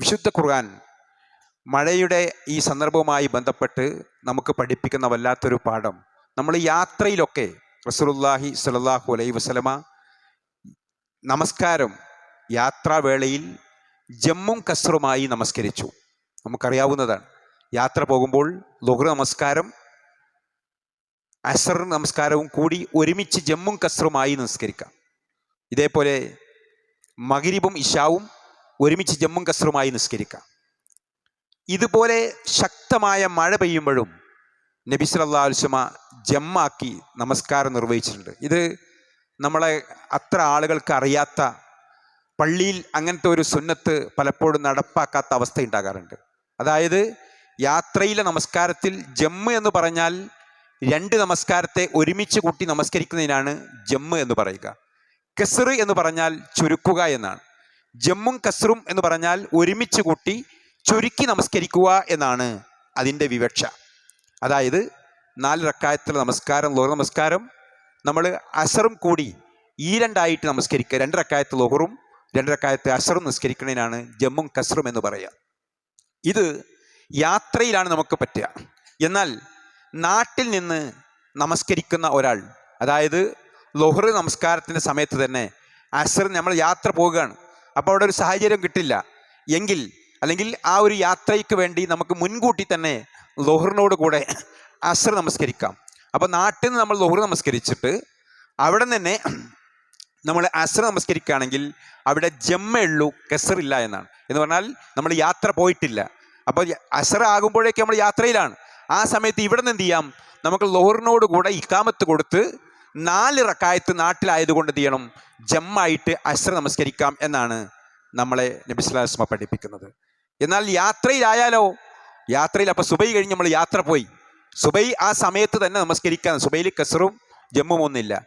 വിശുദ്ധ ഖുർആൻ മഴയുടെ ഈ സന്ദർഭവുമായി ബന്ധപ്പെട്ട് നമുക്ക് പഠിപ്പിക്കുന്ന വല്ലാത്തൊരു പാഠം. നമ്മൾ യാത്രയിലൊക്കെ റസൂലുള്ളാഹി സ്വല്ലല്ലാഹു അലൈ വസല്ലമ നമസ്കാരം യാത്രാവേളയിൽ ജമ്മും കസറുമായി നമസ്കരിച്ചു. നമുക്കറിയാവുന്നതാണ്. യാത്ര പോകുമ്പോൾ ലുഹർ നമസ്കാരം അസർ നമസ്കാരവും കൂടി ഒരുമിച്ച് ജമ്മും കസറുമായി നമസ്കരിക്കാം. ഇതേപോലെ മകരിബും ഇഷാവും ഒരുമിച്ച് ജമ്മും കസറുമായി നിസ്കരിക്കാം. ഇതുപോലെ ശക്തമായ മഴ പെയ്യുമ്പോഴും നബി വസല്ലമ ജമ്മാക്കി നമസ്കാരം നിർവഹിച്ചിട്ടുണ്ട്. ഇത് നമ്മളെ അത്ര ആളുകൾക്ക് അറിയാത്ത പള്ളിയിൽ അങ്ങനത്തെ ഒരു സുന്നത്ത് പലപ്പോഴും നടപ്പാക്കാത്ത അവസ്ഥ ഉണ്ടാകാറുണ്ട്. അതായത് യാത്രയിലെ നമസ്കാരത്തിൽ ജമ്മ് എന്ന് പറഞ്ഞാൽ രണ്ട് നമസ്കാരത്തെ ഒരുമിച്ച് കൂട്ടി നമസ്കരിക്കുന്നതിനാണ് ജമ്മ് എന്ന് പറയുക. കെസറ് എന്ന് പറഞ്ഞാൽ ചുരുക്കുക എന്നാണ്. ജമ്മും കസ്റും എന്ന് പറഞ്ഞാൽ ഒരുമിച്ച് കൂട്ടി ചുരുക്കി നമസ്കരിക്കുക എന്നാണ് അതിന്റെ വിവക്ഷ. അതായത് നാല് റക്കായത്തിലെ നമസ്കാരം ലോഹർ നമസ്കാരം. നമ്മൾ അസറും കൂടി ഈ രണ്ടായിട്ട് നമസ്കരിക്കുക. രണ്ട് റക്കായത്ത് ലോഹറും രണ്ട് റക്കായത്ത് അസറും നമസ്കരിക്കുന്നതിനാണ് ജമ്മും കസറും എന്ന് പറയുക. ഇത് യാത്രയിലാണ് നമുക്ക് പറ്റുക. എന്നാൽ നാട്ടിൽ നിന്ന് നമസ്കരിക്കുന്ന ഒരാൾ അതായത് ലൊഹർ നമസ്കാരത്തിന്റെ സമയത്ത് തന്നെ അസർ നമ്മൾ യാത്ര പോവുകയാണ്. അപ്പോൾ അവിടെ ഒരു സാഹചര്യം കിട്ടില്ല. എങ്കിൽ അല്ലെങ്കിൽ ആ ഒരു യാത്രയ്ക്ക് വേണ്ടി നമുക്ക് മുൻകൂട്ടി തന്നെ ലോഹറിനോട് കൂടെ അസർ നമസ്കരിക്കാം. അപ്പോൾ നാട്ടിൽ നിന്ന് നമ്മൾ ലോഹർ നമസ്കരിച്ചിട്ട് അവിടെ തന്നെ നമ്മൾ അസർ നമസ്കരിക്കുകയാണെങ്കിൽ അവിടെ ജമ്മയുള്ളൂ കെസർ ഇല്ല എന്നാണ്. എന്ന് പറഞ്ഞാൽ നമ്മൾ യാത്ര പോയിട്ടില്ല. അപ്പോൾ അസർ ആകുമ്പോഴേക്ക് നമ്മൾ യാത്രയിലാണ്. ആ സമയത്ത് ഇവിടെ നിന്ന് എന്ത് ചെയ്യാം? നമുക്ക് ലോഹറിനോട് കൂടെ ഇക്കാമത്ത് കൊടുത്ത് നാല് റക്കായത്ത് നാട്ടിലായതുകൊണ്ട് എന്ത് ചെയ്യണം? ജമ്മായിട്ട് അശ്ര നമസ്കരിക്കാം എന്നാണ് നമ്മളെ നബിസ്ലാസ്മ പഠിപ്പിക്കുന്നത്. എന്നാൽ യാത്രയിലായാലോ? യാത്രയിൽ അപ്പോൾ സുബൈ കഴിഞ്ഞ് നമ്മൾ യാത്ര പോയി. സുബൈ ആ സമയത്ത് തന്നെ നമസ്കരിക്കാൻ സുബൈയിൽ കസറും ജമ്മും ഒന്നുമില്ല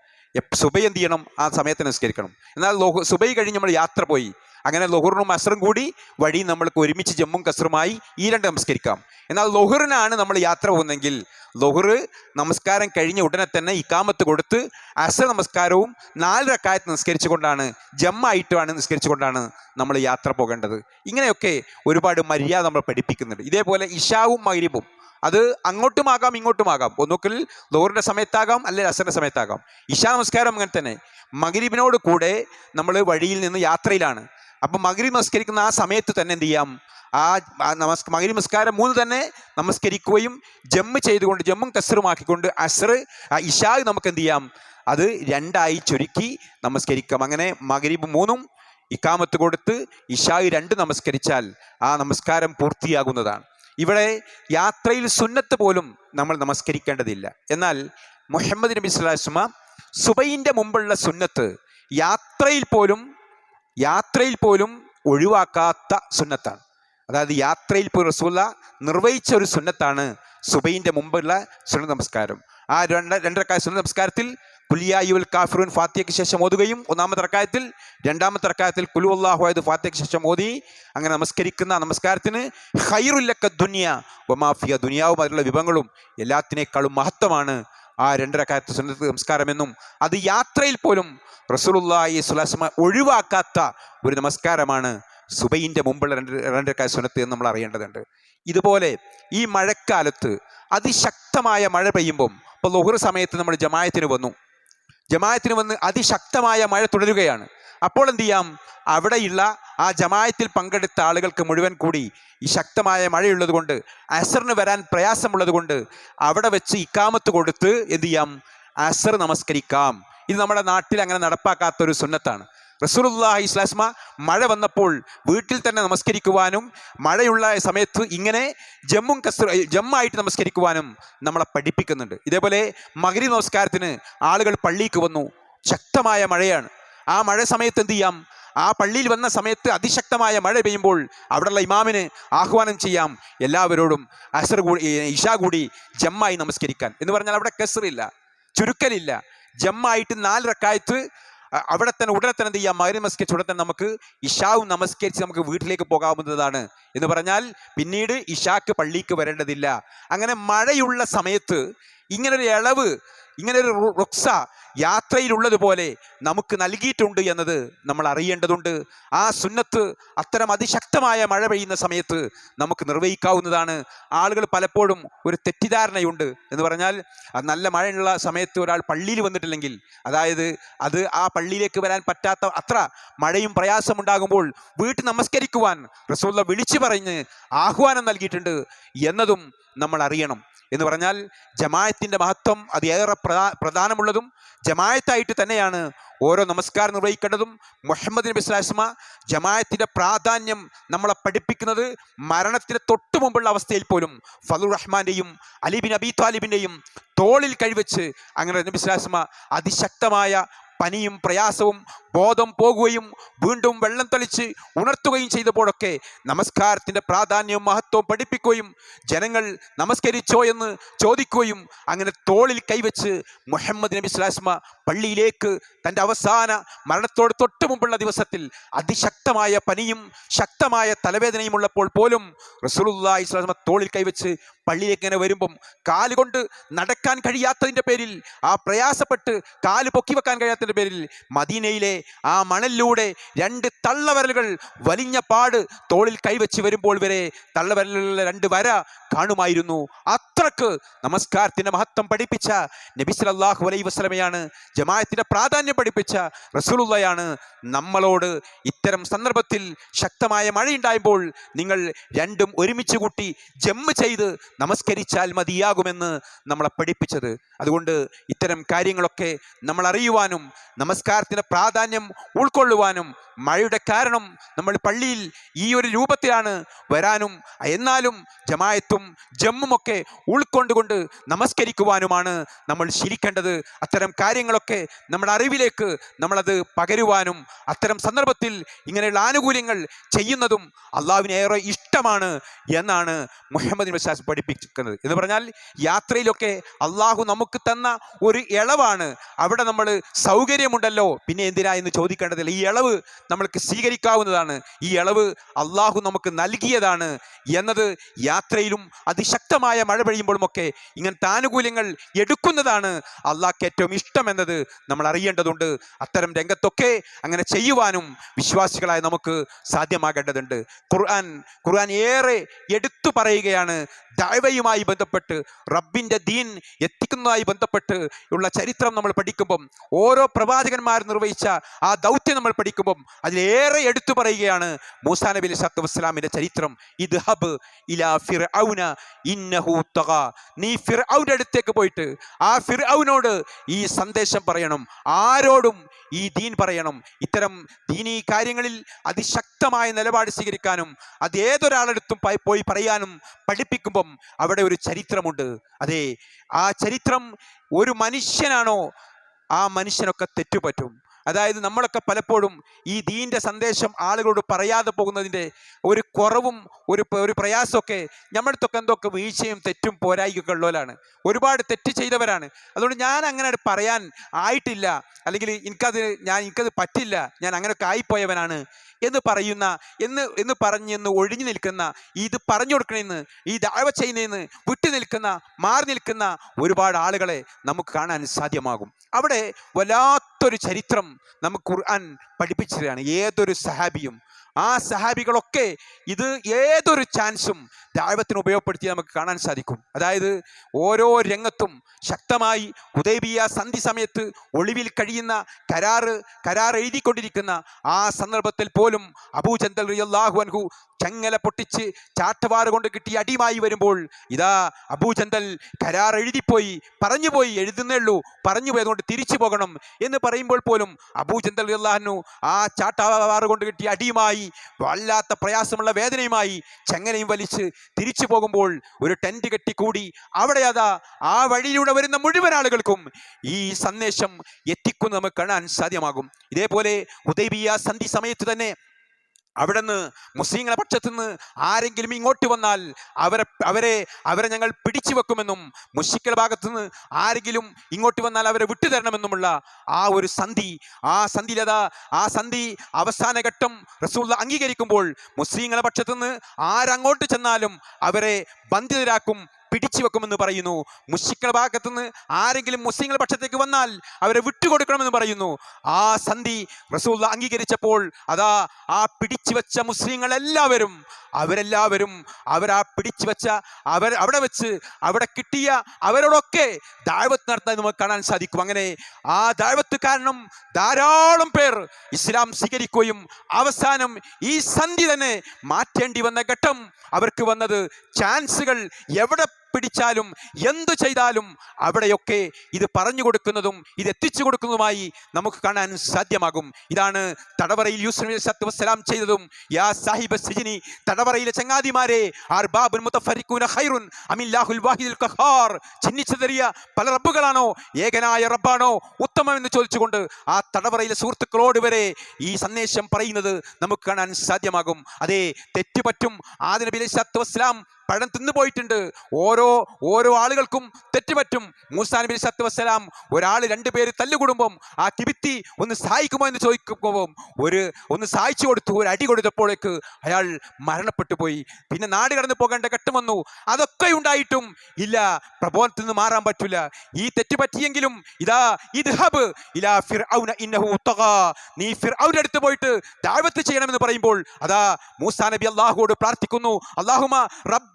സുബൈ എന്ത് ചെയ്യണം? ആ സമയത്ത് നമസ്കരിക്കണം. എന്നാൽ സുബൈ കഴിഞ്ഞ് നമ്മൾ യാത്ര പോയി. അങ്ങനെ ലൊഹറിനും അസറും കൂടി വഴി നമ്മൾക്ക് ഒരുമിച്ച് ജമ്മും കസറുമായി ഈ രണ്ട് നമസ്കരിക്കാം. എന്നാൽ ലൊഹറിനാണ് നമ്മൾ യാത്ര പോകുന്നതെങ്കിൽ ലൊഹറ് നമസ്കാരം കഴിഞ്ഞ ഉടനെ തന്നെ ഇക്കാമത്ത് കൊടുത്ത് അസർ നമസ്കാരവും നാല് റക്കായത്ത് നിസ്കരിച്ചുകൊണ്ടാണ് ജമ്മായിട്ടുമാണ് നിസ്കരിച്ചുകൊണ്ടാണ് നമ്മൾ യാത്ര പോകേണ്ടത്. ഇങ്ങനെയൊക്കെ ഒരുപാട് മര്യാദ നമ്മൾ പഠിപ്പിക്കുന്നുണ്ട്. ഇതേപോലെ ഇഷാവും മഗ്രിബും. അത് അങ്ങോട്ടുമാകാം ഇങ്ങോട്ടുമാകാം. ഒന്നുകിൽ ലോറിന്റെ സമയത്താകാം അല്ലെങ്കിൽ അസറിന്റെ സമയത്താകാം. ഇഷാ നമസ്കാരം അങ്ങനെ തന്നെ. മഗ്രിബിനോട് കൂടെ നമ്മൾ വഴിയിൽ നിന്ന് യാത്രയിലാണ്. അപ്പം മകരി നമസ്കരിക്കുന്ന ആ സമയത്ത് തന്നെ എന്ത് ചെയ്യാം? ആ നമസ് മകരി നമസ്കാരം മൂന്ന് തന്നെ നമസ്കരിക്കുകയും ജമ്മ് ചെയ്തുകൊണ്ട് ജമ്മും കസറുമാക്കിക്കൊണ്ട് അസർ ആ ഇഷാ നമുക്ക് എന്ത് ചെയ്യാം? അത് രണ്ടായി ചുരുക്കി നമസ്കരിക്കാം. അങ്ങനെ മഗ്രിബ് മൂന്നും ഇക്കാമത്ത് കൊടുത്ത് ഇഷായ് രണ്ട് നമസ്കരിച്ചാൽ ആ നമസ്കാരം പൂർത്തിയാകുന്നതാണ്. ഇവിടെ യാത്രയിൽ സുന്നത്ത് പോലും നമ്മൾ നമസ്കരിക്കേണ്ടതില്ല. എന്നാൽ മുഹമ്മദ് നബി സ്വലാസ്മ സുബൈന്റെ മുമ്പുള്ള സുന്നത്ത് യാത്രയിൽ പോലും യാത്രയിൽ പോലും ഒഴിവാക്കാത്ത സുന്നത്താണ്. അതായത് യാത്രയിൽ പോലും റസൂല നിർവഹിച്ച ഒരു സുന്നത്താണ് സുബൈന്റെ മുമ്പുള്ള സുന്നത്ത് നമസ്കാരം. ആ രണ്ട് രണ്ടരക്കായ സുന്നത്ത് നമസ്കാരത്തിൽ കുലിയായുൽ കാഫിറുൻ ഫാത്തിയയ്ക്ക് ശേഷം ഓതുകയും ഒന്നാമത്തെ റക്കായത്തിൽ രണ്ടാമത്തെ റക്കായത്തിൽ കുലു അള്ളാഹുയത് ഫാത്തിയയ്ക്ക് ശേഷം ഓതി അങ്ങനെ നമസ്കരിക്കുന്ന നമസ്കാരത്തിന് ഹൈറുല്ലക്ക ദുനിയ ഒമാഫിയ ദുനിയാവും അതിലുള്ള വിഭവങ്ങളും എല്ലാത്തിനേക്കാളും മഹത്വമാണ് ആ രണ്ടരക്കാലത്ത് സുന്നത്ത് നമസ്കാരമെന്നും അത് യാത്രയിൽ പോലും റസൂലുള്ളാഹി സുലാസ്മ ഒഴിവാക്കാത്ത ഒരു നമസ്കാരമാണ് സുബൈന്റെ മുമ്പുള്ള രണ്ട് രണ്ടരക്കാല സുന്നത്ത് എന്ന് നമ്മൾ അറിയേണ്ടതുണ്ട്. ഇതുപോലെ ഈ മഴക്കാലത്ത് അതിശക്തമായ മഴ പെയ്യുമ്പം ഇപ്പോൾ ലൊഹർ സമയത്ത് നമ്മൾ ജമായത്തിന് വന്നു. ജമായത്തിന് വന്ന് അതിശക്തമായ മഴ തുടരുകയാണ്. അപ്പോൾ എന്ത് ചെയ്യാം? അവിടെയുള്ള ആ ജമായത്തിൽ പങ്കെടുത്ത ആളുകൾക്ക് മുഴുവൻ കൂടി ഈ ശക്തമായ മഴയുള്ളത് കൊണ്ട് അസറിന് വരാൻ പ്രയാസമുള്ളത് കൊണ്ട് അവിടെ വെച്ച് ഇക്കാമത്ത് കൊടുത്ത് എന്ത് ചെയ്യാം? അസർ നമസ്കരിക്കാം. ഇത് നമ്മുടെ നാട്ടിൽ അങ്ങനെ നടപ്പാക്കാത്ത ഒരു സുന്നത്താണ്. റസൂലുള്ളാഹി ഇസ്ലാസ്മ മഴ വന്നപ്പോൾ വീട്ടിൽ തന്നെ നമസ്കരിക്കുവാനും മഴയുള്ള സമയത്ത് ഇങ്ങനെ ജമ്മും കസ് ജമ്മായിട്ട് നമസ്കരിക്കുവാനും നമ്മളെ പഠിപ്പിക്കുന്നുണ്ട്. ഇതേപോലെ മകരി നമസ്കാരത്തിന് ആളുകൾ പള്ളിക്ക് വന്നു. ശക്തമായ മഴയാണ്. ആ മഴ സമയത്ത് എന്ത് ചെയ്യാം? ആ പള്ളിയിൽ വന്ന സമയത്ത് അതിശക്തമായ മഴ പെയ്യുമ്പോൾ അവിടെയുള്ള ഇമാമിന് ആഹ്വാനം ചെയ്യാം. എല്ലാവരോടും അസർ കൂടി ഇഷ കൂടി ജമ്മായി നമസ്കരിക്കാൻ. എന്ന് പറഞ്ഞാൽ അവിടെ കെസറില്ല ചുരുക്കലില്ല ജമ്മായിട്ട് നാല് റക്കായത്ത് അവിടെ തന്നെ ഉടനെ തന്നെ എന്ത് ചെയ്യാം? മകരം നമസ്കരിച്ച് ഉടനെ തന്നെ നമുക്ക് ഇഷാവും നമസ്കരിച്ച് നമുക്ക് വീട്ടിലേക്ക് പോകാവുന്നതാണ് എന്ന് പറഞ്ഞാൽ പിന്നീട് ഇഷാക്ക് പള്ളിക്ക് വരേണ്ടതില്ല. അങ്ങനെ മഴയുള്ള സമയത്ത് ഇങ്ങനൊരു ഇളവ് ഇങ്ങനൊരു റുക്സ യാത്രയിലുള്ളതുപോലെ നമുക്ക് നൽകിയിട്ടുണ്ട് എന്നത് നമ്മൾ അറിയേണ്ടതുണ്ട്. ആ സുന്നത്ത് അത്തരം അതിശക്തമായ മഴ പെയ്യുന്ന സമയത്ത് നമുക്ക് നിർവഹിക്കാവുന്നതാണ്. ആളുകൾ പലപ്പോഴും ഒരു തെറ്റിദ്ധാരണയുണ്ട് എന്ന് പറഞ്ഞാൽ നല്ല മഴയുള്ള സമയത്ത് ഒരാൾ പള്ളിയിൽ വന്നിട്ടില്ലെങ്കിൽ അതായത് അത് ആ പള്ളിയിലേക്ക് വരാൻ പറ്റാത്ത അത്ര മഴയും പ്രയാസമുണ്ടാകുമ്പോൾ വീട്ടിൽ നമസ്കരിക്കുവാൻ റസൂള്ള വിളിച്ചു പറഞ്ഞ് ആഹ്വാനം നൽകിയിട്ടുണ്ട് എന്നതും നമ്മൾ അറിയണം. എന്ന് പറഞ്ഞാൽ ജമായത്തിന്റെ മഹത്വം അത് ഏറെ പ്രധാ പ്രധാനമുള്ളതും ജമായത്തായിട്ട് തന്നെയാണ് ഓരോ നമസ്കാരം നിർവഹിക്കേണ്ടതും. മുഹമ്മദ് നബി സ്വലാസ്മ ജമായത്തിന്റെ പ്രാധാന്യം നമ്മളെ പഠിപ്പിക്കുന്നത് മരണത്തിന് തൊട്ടു മുമ്പുള്ള അവസ്ഥയിൽ പോലും ഫതുർ റഹ്മാന്റെയും അലിബിൻ അബി താലിബിന്റെയും തോളിൽ കഴിവെച്ച് അങ്ങനെ നബി സ്വലാസ്മ അതിശക്തമായ പനിയും പ്രയാസവും ബോധം പോകുകയും വീണ്ടും വെള്ളം തളിച്ച് ഉണർത്തുകയും ചെയ്തപ്പോഴൊക്കെ നമസ്കാരത്തിന്റെ പ്രാധാന്യവും മഹത്വവും പഠിപ്പിക്കുകയും ജനങ്ങൾ നമസ്കരിച്ചോ എന്ന് ചോദിക്കുകയും അങ്ങനെ തോളിൽ കൈവച്ച് മുഹമ്മദ് നബി സ്വലാസ്മ പള്ളിയിലേക്ക് തന്റെ അവസാന മരണത്തോട് തൊട്ട് മുമ്പുള്ള ദിവസത്തിൽ അതിശക്തമായ പനിയും ശക്തമായ തലവേദനയും ഉള്ളപ്പോൾ പോലും റസൂലുള്ളാഹി സ്വലാസ്മ തോളിൽ കൈവച്ച് പള്ളിയിലേക്ക് ഇങ്ങനെ വരുമ്പം കാലുകൊണ്ട് നടക്കാൻ കഴിയാത്തതിന്റെ പേരിൽ ആ പ്രയാസപ്പെട്ട് കാൽ പൊക്കി വെക്കാൻ കഴിയാത്തതിന്റെ പേരിൽ മദീനയിലെ ആ മണലിലൂടെ രണ്ട് തള്ളവരലുകൾ വലിഞ്ഞ പാട് തോളിൽ കൈവച്ച് വരുമ്പോൾ വരെ തള്ളവരലുകളിലെ രണ്ട് വര കാണുമായിരുന്നു. അത്രയ്ക്ക് നമസ്കാരത്തിന്റെ മഹത്വം പഠിപ്പിച്ച നബി സല്ലല്ലാഹു അലൈഹി വസല്ലമയാണ് ജമാഅത്തിന്റെ പ്രാധാന്യം പഠിപ്പിച്ച റസൂലുള്ളയാണ്. നമ്മളോട് ഇത്തരം സന്ദർഭത്തിൽ ശക്തമായ മഴയുണ്ടായപ്പോൾ നിങ്ങൾ രണ്ടും ഒരുമിച്ച് കൂട്ടി ജമ്മ് ചെയ്ത് നമസ്കരിച്ചാൽ മതിയാകുമെന്ന് നമ്മളെ പഠിപ്പിച്ചത്. അതുകൊണ്ട് ഇത്തരം കാര്യങ്ങളൊക്കെ നമ്മൾ അറിയുവാനും നമസ്കാരത്തിന്റെ പ്രാധാന്യം ഉൾക്കൊള്ളുവാനും മഴയുടെ കാരണം നമ്മൾ പള്ളിയിൽ ഈ ഒരു രൂപത്തിലാണ് വരാനും എന്നാലും ജമായത്തും ജമ്മുമൊക്കെ ഉൾക്കൊണ്ടുകൊണ്ട് നമസ്കരിക്കുവാനുമാണ് നമ്മൾ ശീലിക്കേണ്ടത് അത്തരം കാര്യങ്ങളൊക്കെ നമ്മുടെ അറിവിലേക്ക് നമ്മളത് പകരുവാനും അത്തരം സന്ദർഭത്തിൽ ഇങ്ങനെയുള്ള ആനുകൂല്യങ്ങൾ ചെയ്യുന്നതും അള്ളാവിന് ഏറെ ഇഷ്ടമാണ് എന്നാണ് മുഹമ്മദ് ബിസാസ് പഠിപ്പിക്കുന്നത്. എന്ന് പറഞ്ഞാൽ യാത്രയിലൊക്കെ അള്ളാഹു നമുക്ക് തന്ന ഒരു ഇളവാണ്. അവിടെ നമ്മൾ സൗകര്യമുണ്ടല്ലോ. പിന്നെ എന്തിനാ എന്ന് ചോദിക്കേണ്ടതില്ല? ഈ ഇളവ് നമ്മൾക്ക് സ്വീകരിക്കാവുന്നതാണ്. ഈ ഇളവ് അള്ളാഹു നമുക്ക് നൽകിയതാണ് എന്നത് യാത്രയിലും അതിശക്തമായ മഴ പെയ്യുമ്പോഴുമൊക്കെ ഇങ്ങനത്തെ ആനുകൂല്യങ്ങൾ എടുക്കുന്നതാണ് അള്ളാഹ്ക്ക് ഏറ്റവും ഇഷ്ടമെന്നത് നമ്മൾ അറിയേണ്ടതുണ്ട്. അത്തരം രംഗത്തൊക്കെ അങ്ങനെ ചെയ്യുവാനും വിശ്വാസികളായ നമുക്ക് സാധ്യമാകേണ്ടതുണ്ട്. ഖുർആൻ ഖുർആൻ ഏറെ എടുത്തു പറയുകയാണ്. ദൈവയുമായി ബന്ധപ്പെട്ട് റബ്ബിന്റെ ദീൻ എത്തിക്കുന്നതുമായി ബന്ധപ്പെട്ട് ഉള്ള ചരിത്രം നമ്മൾ പഠിക്കുമ്പം ഓരോ പ്രവാചകന്മാർ നിർവഹിച്ച ആ ദൗത്യം നമ്മൾ പഠിക്കുമ്പം അതിലേറെ എടുത്തു പറയുകയാണ് മൂസാ നബി അലൈഹി സ്വലാത്തു വസ്സലാമിന്റെ ചരിത്രം. ഇത് ഹബ് ഇലാ ഫിർ ഇന്നഹു തഗ. നീ ഫിർ അടുത്തേക്ക് പോയിട്ട് ആ ഫിർ ഈ സന്ദേശം പറയണം. ആരോടും ഈ ദീൻ പറയണം. ഇത്തരം ദീനി കാര്യങ്ങളിൽ അതിശക്തമായ നിലപാട് സ്വീകരിക്കാനും അത് ഏതൊരാളെടുത്തും പോയി പറയാനും പഠിപ്പിക്കുമ്പം അവിടെ ഒരു ചരിത്രമുണ്ട്. അതെ ആ ചരിത്രം ഒരു മനുഷ്യനാണോ ആ മനുഷ്യനൊക്കെ തെറ്റുപറ്റും. അതായത് നമ്മളൊക്കെ പലപ്പോഴും ഈ ദീന്റെ സന്ദേശം ആളുകളോട് പറയാതെ പോകുന്നതിന്റെ ഒരു കുറവും ഒരു ഒരു പ്രയാസമൊക്കെ നമ്മളടുത്തൊക്കെ എന്തൊക്കെ വീഴ്ചയും തെറ്റും പോരായിക്കൊക്കെ ഉള്ളവരാണ്. ഒരുപാട് തെറ്റ് ചെയ്തവരാണ്. അതുകൊണ്ട് ഞാൻ അങ്ങനെ പറയാൻ ആയിട്ടില്ല. അല്ലെങ്കിൽ എനിക്കത് ഞാൻ എനിക്കത് പറ്റില്ല. ഞാൻ അങ്ങനെയൊക്കെ ആയിപ്പോയവനാണ് എന്ന് പറയുന്ന എന്ന് എന്ന് പറഞ്ഞെന്ന് ഒഴിഞ്ഞു നിൽക്കുന്ന ഇത് പറഞ്ഞു കൊടുക്കണമെന്ന് ഈ ദാഴ്വ ചെയ്യുന്നതെന്ന് വിട്ടു നിൽക്കുന്ന മാറി നിൽക്കുന്ന ഒരുപാട് ആളുകളെ നമുക്ക് കാണാൻ സാധ്യമാകും. അവിടെ വല്ലാത്തൊരു ചരിത്രം നമുക്ക് ഖുർആൻ പഠിപ്പിച്ചതാണ്. ഏതൊരു സഹാബിയും. ആ സഹാബികളൊക്കെ ഇത് ഏതൊരു ചാൻസും ദാഴ്വത്തിന് ഉപയോഗപ്പെടുത്തി നമുക്ക് കാണാൻ സാധിക്കും. അതായത് ഓരോ രംഗത്തും ശക്തമായി ഉദയബിയ സന്ധി സമയത്ത് ഒളിവിൽ കഴിയുന്ന കരാറ് കരാർ എഴുതിക്കൊണ്ടിരിക്കുന്ന ആ സന്ദർഭത്തിൽ പോലും അബൂചന്ദൽ റിയല്ലാഹു അൻഹു ചങ്ങല പൊട്ടിച്ച് ചാട്ടവാറ് കൊണ്ട് കിട്ടി അടിയുമായി വരുമ്പോൾ ഇതാ അബൂചന്ദൽ കരാർ എഴുതിപ്പോയി പറഞ്ഞുപോയി എഴുതുന്നേ ഉള്ളൂ. പറഞ്ഞു പോയതുകൊണ്ട് തിരിച്ചു പോകണം എന്ന് പറയുമ്പോൾ പോലും അബൂചന്ദൽ റിയല്ലാഹു ആ ചാട്ടവാറ് കൊണ്ട് കിട്ടിയ അടിയുമായി വല്ലാത്ത പ്രയാസമുള്ള വേദനയുമായി ചങ്ങലയും വലിച്ച് തിരിച്ചു പോകുമ്പോൾ ഒരു ടെന്റ് കെട്ടിക്കൂടി അവിടെ അതാ ആ വഴിയിലൂടെ വരുന്ന മുഴുവൻ ആളുകൾക്കും ഈ സന്ദേശം എത്തിക്കുന്നത് നമുക്ക് കാണാൻ സാധ്യമാകും. ഇതേപോലെ ഉദയബിയ സന്ധി സമയത്ത് തന്നെ അവിടെ നിന്ന് മുസ്ലിങ്ങളെ പക്ഷത്തു നിന്ന് ആരെങ്കിലും ഇങ്ങോട്ട് വന്നാൽ അവരെ അവരെ അവരെ ഞങ്ങൾ പിടിച്ചു വെക്കുമെന്നും മുഷിക്കളുടെ ഭാഗത്തു നിന്ന് ആരെങ്കിലും ഇങ്ങോട്ട് വന്നാൽ അവരെ വിട്ടുതരണമെന്നുമുള്ള ആ ഒരു സന്ധി ആ സന്ധിലത ആ സന്ധി അവസാന ഘട്ടം റസൂള്ള അംഗീകരിക്കുമ്പോൾ മുസ്ലിങ്ങളെ പക്ഷത്തു നിന്ന് ആരങ്ങോട്ട് ചെന്നാലും അവരെ ബന്ധിതരാക്കും പിടിച്ചു വെക്കുമെന്ന് പറയുന്നു. മുഷിക്കളുടെ ഭാഗത്തുനിന്ന് ആരെങ്കിലും മുസ്ലിങ്ങളുടെ പക്ഷത്തേക്ക് വന്നാൽ അവരെ വിട്ടുകൊടുക്കണമെന്ന് പറയുന്നു. ആ സന്ധി റസൂൽ അംഗീകരിച്ചപ്പോൾ അതാ ആ പിടിച്ചു വെച്ച മുസ്ലിങ്ങൾ എല്ലാവരും അവരെല്ലാവരും അവരാ പിടിച്ചു വെച്ച അവർ അവിടെ വെച്ച് അവിടെ കിട്ടിയ അവരോടൊക്കെ ദാഴ്വത്ത് നടത്താൻ നമുക്ക് കാണാൻ സാധിക്കും. അങ്ങനെ ആ ദാഴ്വത്ത് കാരണം ധാരാളം പേർ ഇസ്ലാം സ്വീകരിക്കുകയും അവസാനം ഈ സന്ധി തന്നെ മാറ്റേണ്ടി വന്ന ഘട്ടം അവർക്ക് വന്നത് ചാൻസുകൾ എവിടെ പിടിച്ചാലും എന്തു ചെയ്താലും അവിടെയൊക്കെ ഇത് പറഞ്ഞു കൊടുക്കുന്നതും ഇത് എത്തിച്ചു കൊടുക്കുന്നതുമായി നമുക്ക് കാണാൻ സാധ്യമാകും. ഇതാണ് തടവറയിൽ യൂസുഫ് നബി വസ്സലാം ചെയ്തതും. യാ സാഹിബ് സിജിനി തടവറയിലെ ചങ്ങാതിമാരെ അമില്ലാഹുൽ വാഹിദുൽ ഖഹാർ പല റബ്ബുകളാണോ ഏകനായ റബ്ബാണോ ഉത്തമം എന്ന് ചോദിച്ചുകൊണ്ട് ആ തടവറയിലെ സുഹൃത്തുക്കളോട് വരെ ഈ സന്ദേശം പറയുന്നത് നമുക്ക് കാണാൻ സാധ്യമാകും. അതേ തെറ്റുപറ്റും ആദിനബി നബി അലൈഹി വസ്സലാം പഴം തിന്നുപോയിട്ടുണ്ട് ഓരോ ഓരോ ആളുകൾക്കും തെറ്റുപറ്റും മൂസാ നബി സത്തു വസ്സലാം ഒരാൾ രണ്ടുപേര് തല്ലുകൂടുമ്പം ആ കിബിത്തി ഒന്ന് സഹായിക്കുമോ എന്ന് ചോദിക്കുമ്പോൾ ഒരു ഒന്ന് സഹായിച്ചു കൊടുത്തു ഒരു അടി കൊടുത്തപ്പോഴേക്ക് അയാൾ മരണപ്പെട്ടു പോയി. പിന്നെ നാട് കടന്നു പോകേണ്ട ഘട്ടം വന്നു. അതൊക്കെ ഉണ്ടായിട്ടും ഇല്ല. പ്രബോധത്തിൽ നിന്ന് മാറാൻ പറ്റില്ല ഈ തെറ്റ് പറ്റിയെങ്കിലും ഇതാ ഇത് ഹബ് ഇലാ തഗാ. നീ ഫിർ അടുത്ത് പോയിട്ട് ദാവത്ത് ചെയ്യണമെന്ന് പറയുമ്പോൾ അതാ മൂസാ നബി അള്ളാഹുവോട് പ്രാർത്ഥിക്കുന്നു. അള്ളാഹുമ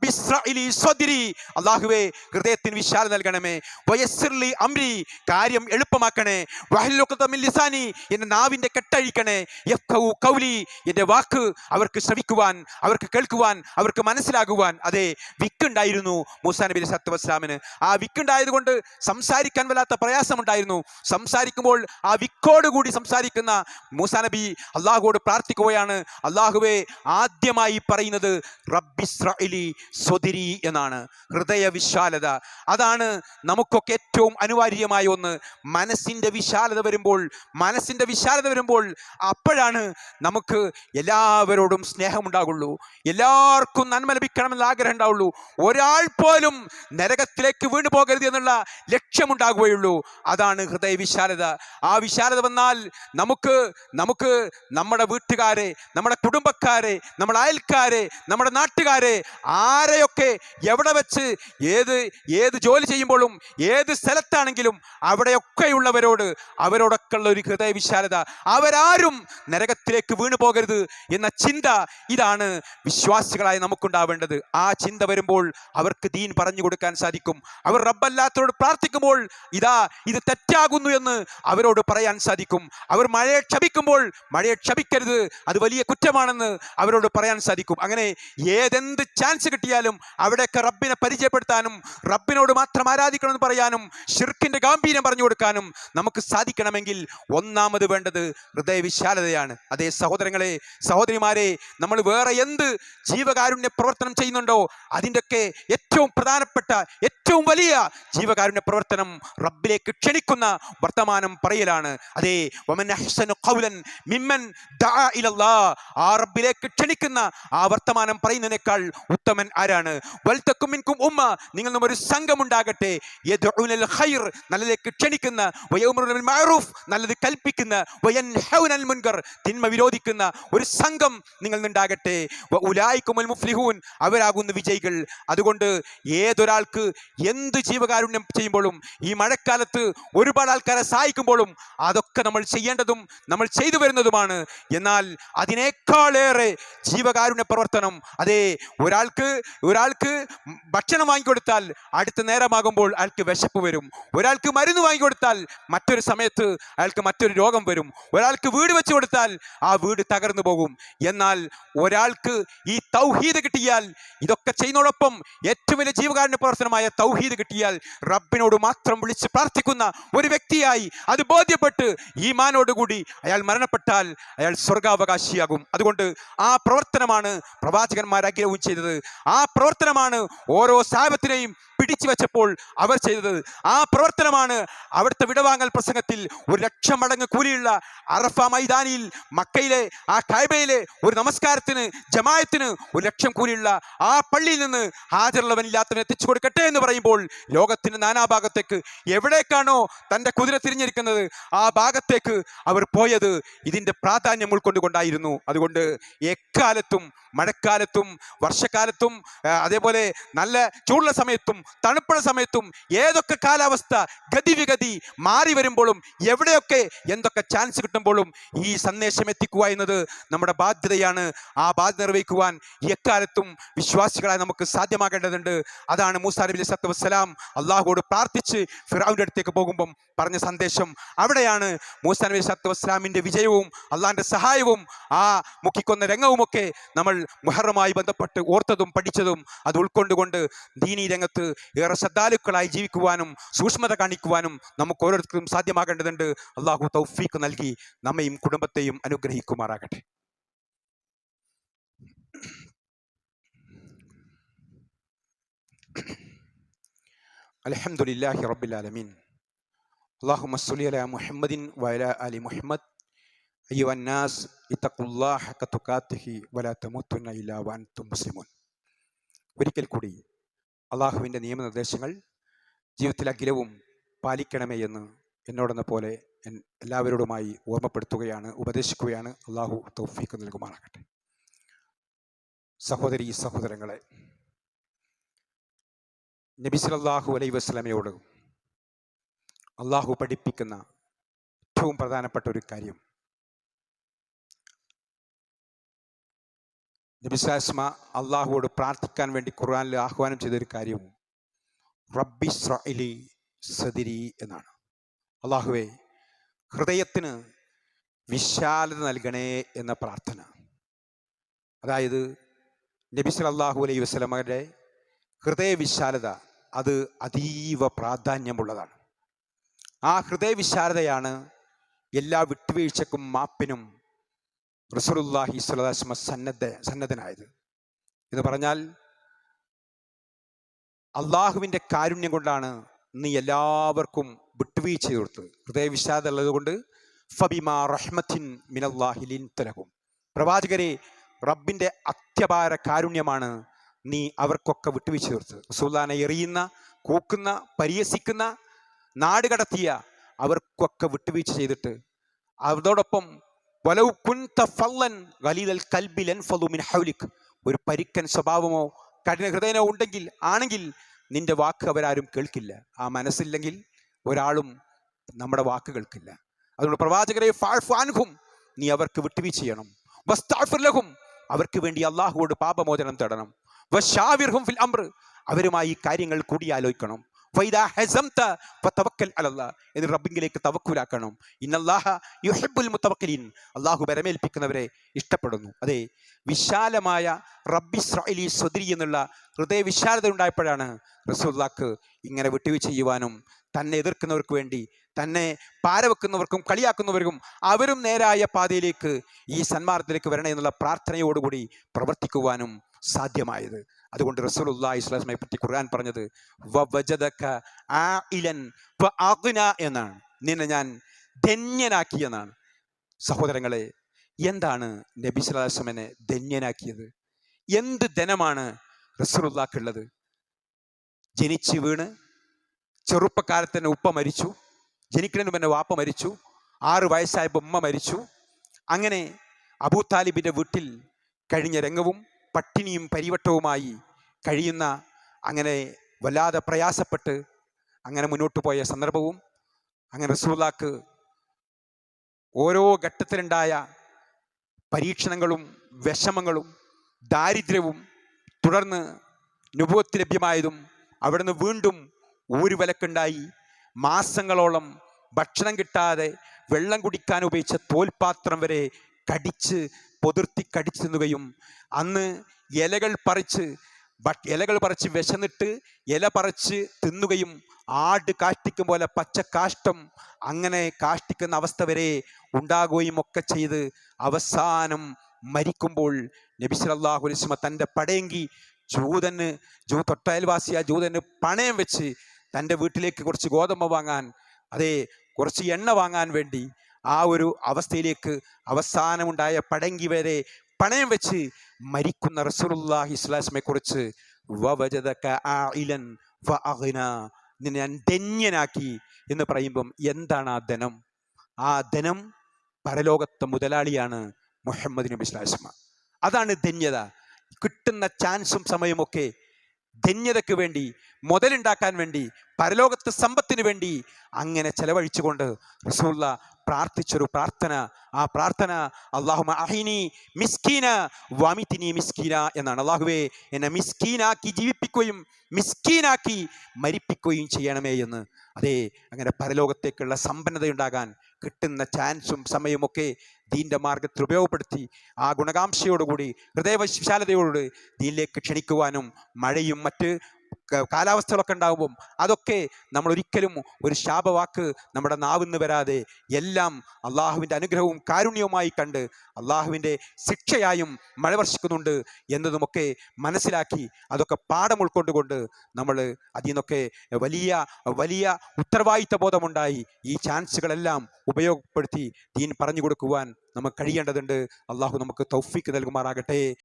റബ്ബിസ്രഇലി സ്വദ്രി. അള്ളാഹുവേ ഹൃദയത്തിന് വിശാല നൽകണമേ. വയസ്സിർലി അംരി കാര്യം എളുപ്പമാക്കണേ. വഹലുഖത മിൻ ലിസാനി എന്റെ നാവിന്റെ കെട്ടഴിക്കണേ. യഫ്ഖഹു കൗലി എന്റെ വാക്ക് അവർക്ക് ശ്രവിക്കുവാൻ അവർക്ക് കേൾക്കുവാൻ അവർക്ക് മനസ്സിലാകുവാൻ. അതെ വിക്കുണ്ടായിരുന്നു മൂസാ നബി സത്തു വസ്ലാമിന് ആ വിക്കുണ്ടായതുകൊണ്ട് സംസാരിക്കാൻ വല്ലാത്ത പ്രയാസമുണ്ടായിരുന്നു. സംസാരിക്കുമ്പോൾ ആ വിക്കോട് കൂടി സംസാരിക്കുന്ന മൂസാ നബി അള്ളാഹുവോട് പ്രാർത്ഥിക്കുകയാണ്. അള്ളാഹുവെ ആദ്യമായി പറയുന്നത് റബ്ബിസ്രഇലി സ്വദിരി എന്നാണ്. ഹൃദയ വിശാലത അതാണ് നമുക്കൊക്കെ ഏറ്റവും അനിവാര്യമായ ഒന്ന്. മനസ്സിന്റെ വിശാലത വരുമ്പോൾ മനസ്സിന്റെ വിശാലത വരുമ്പോൾ അപ്പോഴാണ് നമുക്ക് എല്ലാവരോടും സ്നേഹമുണ്ടാകുള്ളൂ. എല്ലാവർക്കും നന്മ ലഭിക്കണമെന്ന് ആഗ്രഹം ഉണ്ടാവുള്ളൂ. ഒരാൾ പോലും നരകത്തിലേക്ക് വീണു പോകരുത് എന്നുള്ള ലക്ഷ്യമുണ്ടാകുകയുള്ളൂ. അതാണ് ഹൃദയ വിശാലത ആ വിശാലത വന്നാൽ നമുക്ക് നമുക്ക് നമ്മുടെ വീട്ടുകാരെ നമ്മുടെ കുടുംബക്കാരെ നമ്മുടെ അയൽക്കാരെ നമ്മുടെ നാട്ടുകാരെ ആരെയൊക്കെ എവിടെ വെച്ച് ഏത് ഏത് ജോലി ചെയ്യുമ്പോഴും ഏത് സ്ഥലത്താണെങ്കിലും അവിടെയൊക്കെയുള്ളവരോട് അവരോടൊക്കെ ഉള്ള ഒരു ഹൃദയവിശാലത. അവരാരും നരകത്തിലേക്ക് വീണു പോകരുത് എന്ന ചിന്ത ഇതാണ് വിശ്വാസികളായി നമുക്കുണ്ടാവേണ്ടത്. ആ ചിന്ത വരുമ്പോൾ അവർക്ക് ദീൻ പറഞ്ഞു കൊടുക്കാൻ സാധിക്കും. അവർ റബ്ബല്ലാത്തവരോട് പ്രാർത്ഥിക്കുമ്പോൾ ഇതാ ഇത് തെറ്റാകുന്നു എന്ന് അവരോട് പറയാൻ സാധിക്കും. അവർ മഴയെ ക്ഷമിക്കുമ്പോൾ മഴയെ ക്ഷമിക്കരുത് അത് വലിയ കുറ്റമാണെന്ന് അവരോട് പറയാൻ സാധിക്കും. അങ്ങനെ ഏതെന്ത് ചാൻസ് കിട്ടിയാലും അവിടെയൊക്കെ റബ്ബിനെ പരിചയപ്പെടുത്താനും റബ്ബിനോട് മാത്രം ആരാധിക്കണമെന്ന് പറയാനും ഷിർക്കിന്റെ ഗാംഭീര്യം പറഞ്ഞു കൊടുക്കാനും നമുക്ക് സാധിക്കണമെങ്കിൽ ഒന്നാമത് വേണ്ടത് ഹൃദയവിശാലതയാണ്. അതേ സഹോദരങ്ങളെ സഹോദരിമാരെ നമ്മൾ വേറെ എന്ത് ജീവകാരുണ്യ പ്രവർത്തനം ചെയ്യുന്നുണ്ടോ? അതിന്റെയൊക്കെ ഏറ്റവും പ്രധാനപ്പെട്ട ഏറ്റവും വലിയ ജീവകാരുണ്യ പ്രവർത്തനം റബ്ബിലേക്ക് ക്ഷണിക്കുന്ന വർത്തമാനം പറയലാണ്. അതേ മിമ്മൻ ആ റബ്ബിലേക്ക് ക്ഷണിക്കുന്ന ആ വർത്തമാനം പറയുന്നതിനേക്കാൾ ഉത്തമൻ ആരാണ്? വൽതക്കും മിൻകും ഉമ്മ. നിങ്ങൾ ഒരു സംഘം ഉണ്ടാകട്ടെ യദ്ഉനൽ ഖൈർ നല്ലതിലേക്ക് ക്ഷണിക്കുന്ന. നല്ലത് കൽപ്പിക്കുന്ന. മുൻകർ തിന്മ വിരോധിക്കുന്ന ഒരു സംഘം നിങ്ങൾ ഉണ്ടാകട്ടെ മുഫ്ലിഹൂൻ അവരാകുന്ന വിജയികൾ. അതുകൊണ്ട് ഏതൊരാൾക്ക് എന്ത് ജീവകാരുണ്യം ചെയ്യുമ്പോഴും ഈ മഴക്കാലത്ത് ഒരുപാട് ആൾക്കാരെ സഹായിക്കുമ്പോഴും അതൊക്കെ നമ്മൾ ചെയ്യേണ്ടതും നമ്മൾ ചെയ്തു വരുന്നതുമാണ്. എന്നാൽ അതിനേക്കാളേറെ ജീവകാരുണ്യ പ്രവർത്തനം അതെ ഒരാൾക്ക് ഒരാൾക്ക് ഭക്ഷണം വാങ്ങിക്കൊടുത്താൽ അടുത്ത നേരമാകുമ്പോൾ അയാൾക്ക് വിശപ്പ് വരും. ഒരാൾക്ക് മരുന്ന് വാങ്ങിക്കൊടുത്താൽ മറ്റൊരു സമയത്ത് അയാൾക്ക് മറ്റൊരു രോഗം വരും. ഒരാൾക്ക് വീട് വെച്ചു കൊടുത്താൽ ആ വീട് തകർന്നു പോകും. എന്നാൽ ഒരാൾക്ക് ഈ തൗഹീദ് കിട്ടിയാൽ ഇതൊക്കെ ചെയ്യുന്നതോടൊപ്പം ഏറ്റവും വലിയ ജീവകാരുണ്യ പ്രവർത്തനമായ തൗഹീദ് കിട്ടിയാൽ റബ്ബിനോട് മാത്രം വിളിച്ച് പ്രാർത്ഥിക്കുന്ന ഒരു വ്യക്തിയായി അത് ബോധ്യപ്പെട്ട് ഈ മാനോടുകൂടി അയാൾ മരണപ്പെട്ടാൽ അയാൾ സ്വർഗാവകാശിയാകും. അതുകൊണ്ട് ആ പ്രവർത്തനമാണ് പ്രവാചകന്മാർ ആഗ്രഹവും ചെയ്തത്. ആ പ്രവർത്തനമാണ് ഓരോ സാപത്തിനെയും പിടിച്ചു വെച്ചപ്പോൾ അവർ ചെയ്തത്. ആ പ്രവർത്തനമാണ് അവിടുത്തെ വിടവാങ്ങൽ പ്രസംഗത്തിൽ ഒരു ലക്ഷം മടങ്ങ് കൂലിയുള്ള അറഫ മൈതാനിയിൽ മക്കയിലെ ആ കായ്ബയിലെ ഒരു നമസ്കാരത്തിന് ജമായത്തിന് ഒരു ലക്ഷം കൂലിയുള്ള ആ പള്ളിയിൽ നിന്ന് ഹാജറുള്ളവനില്ലാത്തവൻ എത്തിച്ചു കൊടുക്കട്ടെ എന്ന് പറയുമ്പോൾ ലോകത്തിന് നാനാഭാഗത്തേക്ക് എവിടേക്കാണോ തന്റെ കുതിര തിരിഞ്ഞിരിക്കുന്നത് ആ ഭാഗത്തേക്ക് അവർ പോയത് ഇതിന്റെ പ്രാധാന്യം ഉൾക്കൊണ്ടുകൊണ്ടായിരുന്നു. അതുകൊണ്ട് എക്കാലത്തും മഴക്കാലത്തും വർഷക്കാലത്തും അതേപോലെ നല്ല ചൂടുള്ള സമയത്തും തണുപ്പുള്ള സമയത്തും ഏതൊക്കെ കാലാവസ്ഥ ഗതിവിഗതി മാറി വരുമ്പോഴും എവിടെയൊക്കെ എന്തൊക്കെ ചാൻസ് കിട്ടുമ്പോഴും ഈ സന്ദേശം എത്തിക്കുക എന്നത് നമ്മുടെ ബാധ്യതയാണ്. ആ ബാധ്യത നിർവഹിക്കുവാൻ എക്കാലത്തും വിശ്വാസികളായി നമുക്ക് സാധ്യമാകേണ്ടതുണ്ട്. അതാണ് മൂസാ നബി സത്തു വസ്സലാം അള്ളാഹുവോട് പ്രാർത്ഥിച്ച് ഫിറാവിന്റെ അടുത്തേക്ക് പോകുമ്പം പറഞ്ഞ സന്ദേശം. അവിടെയാണ് മൂസാ നബി സത്തു വസ്സലാമിന്റെ വിജയവും അള്ളാഹിന്റെ സഹായവും ആ മുക്കിക്കൊന്ന രംഗവുമൊക്കെ നമ്മൾ മുഹറുമായി ബന്ധപ്പെട്ട് ഓർത്തതും പഠിച്ചതും അത് ഉൾക്കൊണ്ടുകൊണ്ട് ദീനി രംഗത്ത് ഏറെ ശ്രദ്ധാലുക്കളായി ജീവിക്കുവാനും സൂക്ഷ്മത കാണിക്കുവാനും നമുക്ക് ഓരോരുത്തർക്കും സാധ്യമാകേണ്ടതുണ്ട്. അള്ളാഹു തൗഫീഖ് നൽകി നമ്മയും കുടുംബത്തെയും അനുഗ്രഹിക്കുമാറാകട്ടെ. അലഹമുല്ലാഹി റബ്ബിലാലമീൻ അള്ളാഹു മസ്സുലി അല മുഹമ്മദിൻ വയല അലി മുഹമ്മദ് അയ്യോ അന്നാസ് ഇത്തക്കുല്ലാഹത്തുക്കാത്തിഹി വലാത്തമുത്തുന്ന ഇലാവാൻ തുംസിമുൻ ഒരിക്കൽ കൂടി അള്ളാഹുവിന്റെ നിയമനിർദ്ദേശങ്ങൾ ജീവിതത്തിൽ അഖിലവും പാലിക്കണമേ എന്ന് എന്നോടെന്ന പോലെ എല്ലാവരോടുമായി ഓർമ്മപ്പെടുത്തുകയാണ് ഉപദേശിക്കുകയാണ്. അള്ളാഹു തൗഫീഖ് നൽകുമാറാകട്ടെ. സഹോദരി സഹോദരങ്ങളെ നബി സലല്ലാഹു അലൈ വസ്ലമയോട് അള്ളാഹു പഠിപ്പിക്കുന്ന ഏറ്റവും പ്രധാനപ്പെട്ട ഒരു കാര്യം നബിസാസ്മ അള്ളാഹുവോട് പ്രാർത്ഥിക്കാൻ വേണ്ടി ഖുർആാനിൽ ആഹ്വാനം ചെയ്തൊരു കാര്യവും. റബ്ബി സ്രഇലി സദിരി എന്നാണ്. അള്ളാഹുവെ ഹൃദയത്തിന് വിശാലത നൽകണേ എന്ന പ്രാർത്ഥന. അതായത് നബി സല്ലല്ലാഹു അലൈഹി വസല്ലമയുടെ ഹൃദയവിശാലത അത് അതീവ പ്രാധാന്യമുള്ളതാണ്. ആ ഹൃദയവിശാലതയാണ് എല്ലാ വിട്ടുവീഴ്ചക്കും മാപ്പിനും റസൂലുള്ളാഹി സ്വലാസ്മ സന്നദ്ധ സന്നദ്ധനായത്. എന്ന് പറഞ്ഞാൽ അള്ളാഹുവിന്റെ കാരുണ്യം കൊണ്ടാണ് നീ എല്ലാവർക്കും വിട്ടുവീഴ്ച കൊടുത്തത് ഹൃദയവിഷാദം ഉള്ളത് കൊണ്ട് ഫബിമാ റഹ്മത്തിൻ മിനല്ലാഹിലിൻ തലകും പ്രവാചകരെ റബ്ബിന്റെ അത്യപാര കാരുണ്യമാണ് നീ അവർക്കൊക്കെ വിട്ടുവീഴ്ച കൊടുത്തത് റസൂല്ലാനെ എറിയുന്ന കൂക്കുന്ന പരിഹസിക്കുന്ന നാട് കടത്തിയ അവർക്കൊക്കെ വിട്ടുവീഴ്ച ചെയ്തിട്ട് അതോടൊപ്പം വലൗ കുൻത ഫല്ലൻ ഗലീലൽ കൽബി ലൻഫളു മിൻ ഹൗലിക്. ഒരു പരിക്കൻ സ്വഭാവമോ കഠിന ഹൃദയമോ ഉണ്ടെങ്കിൽ ആണെങ്കിൽ നിന്റെ വാക്ക് അവരാരും കേൾക്കില്ല. ആ മനസ്സില്ലെങ്കിൽ ഒരാളും നമ്മുടെ വാക്ക് കേൾക്കില്ല. അതുകൊണ്ട് പ്രവാചകരെ ഫാൻഹും നീ അവർക്ക് വിട്ടുവീഴ്ച ചെയ്യണം വസ്താഫിർ ലഹും അവർക്ക് വേണ്ടി അള്ളാഹുവോട് പാപമോചനം തേടണം. വഷാവിർഹും ഫിൽ അംർ അവരുമായി ഈ കാര്യങ്ങൾ കൂടിയാലോചിക്കണം. ഫൈദാ ഹസംത ഫതവക്കൽ അലല്ലാ എന്ന് റബ്ബിങ്കിലേക്ക് തവക്കൂലാക്കണം. ഇന്നല്ലാഹ ബരമേൽപ്പിക്കുന്നവരെ ഇഷ്ടപ്പെടുന്നു. അതെ വിശാലമായ റബ്ബി സ്രൈലി സ്വദരി എന്നുള്ള ഹൃദയവിശാലത ഉണ്ടായപ്പോഴാണ് റസൂല്ലാക്ക് ഇങ്ങനെ വിട്ടുവീഴ്ച ചെയ്യുവാനും തന്നെ എതിർക്കുന്നവർക്ക് വേണ്ടി തന്നെ പാരവെക്കുന്നവർക്കും കളിയാക്കുന്നവർക്കും അവരും നേരായ പാതയിലേക്ക് ഈ സന്മാർഗത്തിലേക്ക് വരണേ എന്നുള്ള പ്രാർത്ഥനയോടുകൂടി പ്രവർത്തിക്കുവാനും സാധ്യമായത്. അതുകൊണ്ട് റസൂലുള്ളാഹി സ്വലാസ്മയെ പറ്റി ഖുർആൻ പറഞ്ഞത് എന്നാണ്. നിന്നെ ഞാൻ ധന്യനാക്കി എന്നാണ്. സഹോദരങ്ങളെ എന്താണ് നബി സ്വലാസ്മനെ ധന്യനാക്കിയത്? എന്ത് ധനമാണ് റസൂലുള്ളാഹ്ക്കുള്ളത്? ജനിച്ച് വീണ് ചെറുപ്പക്കാലത്ത് തന്നെ ഉപ്പ മരിച്ചു ജനിക്കുന്നതിന് മുന്നേ വാപ്പ മരിച്ചു ആറ് വയസ്സായപ്പോൾ ഉമ്മ മരിച്ചു. അങ്ങനെ അബൂ താലിബിന്റെ വീട്ടിൽ കഴിഞ്ഞ രംഗവും പട്ടിണിയും പരിവട്ടവുമായി കഴിയുന്ന അങ്ങനെ വല്ലാതെ പ്രയാസപ്പെട്ട് അങ്ങനെ മുന്നോട്ട് പോയ സന്ദർഭവും അങ്ങനെ റസൂലാക്ക് ഓരോ ഘട്ടത്തിലുണ്ടായ പരീക്ഷണങ്ങളും വിഷമങ്ങളും ദാരിദ്ര്യവും തുടർന്ന് നുപുവത്ത് ലഭ്യമായതും അവിടുന്ന് വീണ്ടും ഊരുവലക്കുണ്ടായി മാസങ്ങളോളം ഭക്ഷണം കിട്ടാതെ വെള്ളം കുടിക്കാൻ ഉപയോഗിച്ച തോൽപാത്രം വരെ കടിച്ച് പൊതിർത്തി കടിച്ചു തിന്നുകയും അന്ന് ഇലകൾ പറിച്ച് ഇലകൾ പറിച്ച് വിശന്നിട്ട് ഇല പറിച്ച് തിന്നുകയും ആട് കാഷ്ടിക്കും പോലെ പച്ച കാഷ്ടം അങ്ങനെ കാഷ്ടിക്കുന്ന അവസ്ഥ വരെ ഉണ്ടാകുകയും ഒക്കെ ചെയ്ത് അവസാനം മരിക്കുമ്പോൾ നബി സല്ലല്ലാഹു അലൈഹി തന്റെ പടയെങ്കി ജൂതന് ജൂ തൊട്ടയൽവാസിയ ജൂതന് പണയം വെച്ച് തന്റെ വീട്ടിലേക്ക് കുറച്ച് ഗോതമ്പ് വാങ്ങാൻ അതെ കുറച്ച് എണ്ണ വാങ്ങാൻ വേണ്ടി ആ ഒരു അവസ്ഥയിലേക്ക് അവസാനമുണ്ടായ പടങ്കി വരെ പണയം വെച്ച് മരിക്കുന്ന റസൂലുള്ളാഹി ഇസ്ലാസ്മെ കുറിച്ച് നിന്നെ ധന്യനാക്കി എന്ന് പറയുമ്പം എന്താണ് ആ ധനം? ആ ധനം പരലോകത്തെ മുതലാളിയാണ് മുഹമ്മദ് നബി ഇസ്ലാസ്മ അതാണ് ധന്യത. കിട്ടുന്ന ചാൻസും സമയമൊക്കെ ധന്യതയ്ക്ക് വേണ്ടി മുതലുണ്ടാക്കാൻ വേണ്ടി പരലോകത്ത് സമ്പത്തിന് വേണ്ടി അങ്ങനെ ചെലവഴിച്ചുകൊണ്ട് റസൂള്ള പ്രാർത്ഥിച്ചൊരു പ്രാർത്ഥന. ആ പ്രാർത്ഥന അള്ളാഹു അഹിനി മിസ്കീന വാമിത്തിനി മിസ്കീന എന്നാണ്. അള്ളാഹുവേ എന്നെ മിസ്കീനാക്കി ജീവിപ്പിക്കുകയും മിസ്കീനാക്കി മരിപ്പിക്കുകയും ചെയ്യണമേ എന്ന്. അതെ അങ്ങനെ പരലോകത്തേക്കുള്ള സമ്പന്നതയുണ്ടാകാൻ കിട്ടുന്ന ചാൻസും സമയമൊക്കെ ദീന്റെ മാർഗത്തിൽ ഉപയോഗപ്പെടുത്തി ആ ഗുണകാംക്ഷയോടുകൂടി ഹൃദയവിശാലതയോട് ദീനിലേക്ക് ക്ഷണിക്കുവാനും മഴയും മറ്റ് കാലാവസ്ഥകളൊക്കെ ഉണ്ടാകുമ്പം അതൊക്കെ നമ്മൾ ഒരിക്കലും ഒരു ശാപവാക്ക് നമ്മുടെ നാവിന്ന് വരാതെ എല്ലാം അള്ളാഹുവിന്റെ അനുഗ്രഹവും കാരുണ്യവുമായി കണ്ട് അള്ളാഹുവിന്റെ ശിക്ഷയായും മഴ വർഷിക്കുന്നുണ്ട് എന്നതുമൊക്കെ മനസ്സിലാക്കി അതൊക്കെ പാഠം ഉൾക്കൊണ്ടുകൊണ്ട് നമ്മൾ അതിൽ നിന്നൊക്കെ വലിയ വലിയ ഉത്തരവാദിത്ത ബോധമുണ്ടായി ഈ ചാൻസുകളെല്ലാം ഉപയോഗപ്പെടുത്തി ദീൻ പറഞ്ഞു കൊടുക്കുവാൻ നമുക്ക് കഴിയേണ്ടതുണ്ട്. അള്ളാഹു നമുക്ക് തൗഫീക്ക് നൽകുമാറാകട്ടെ.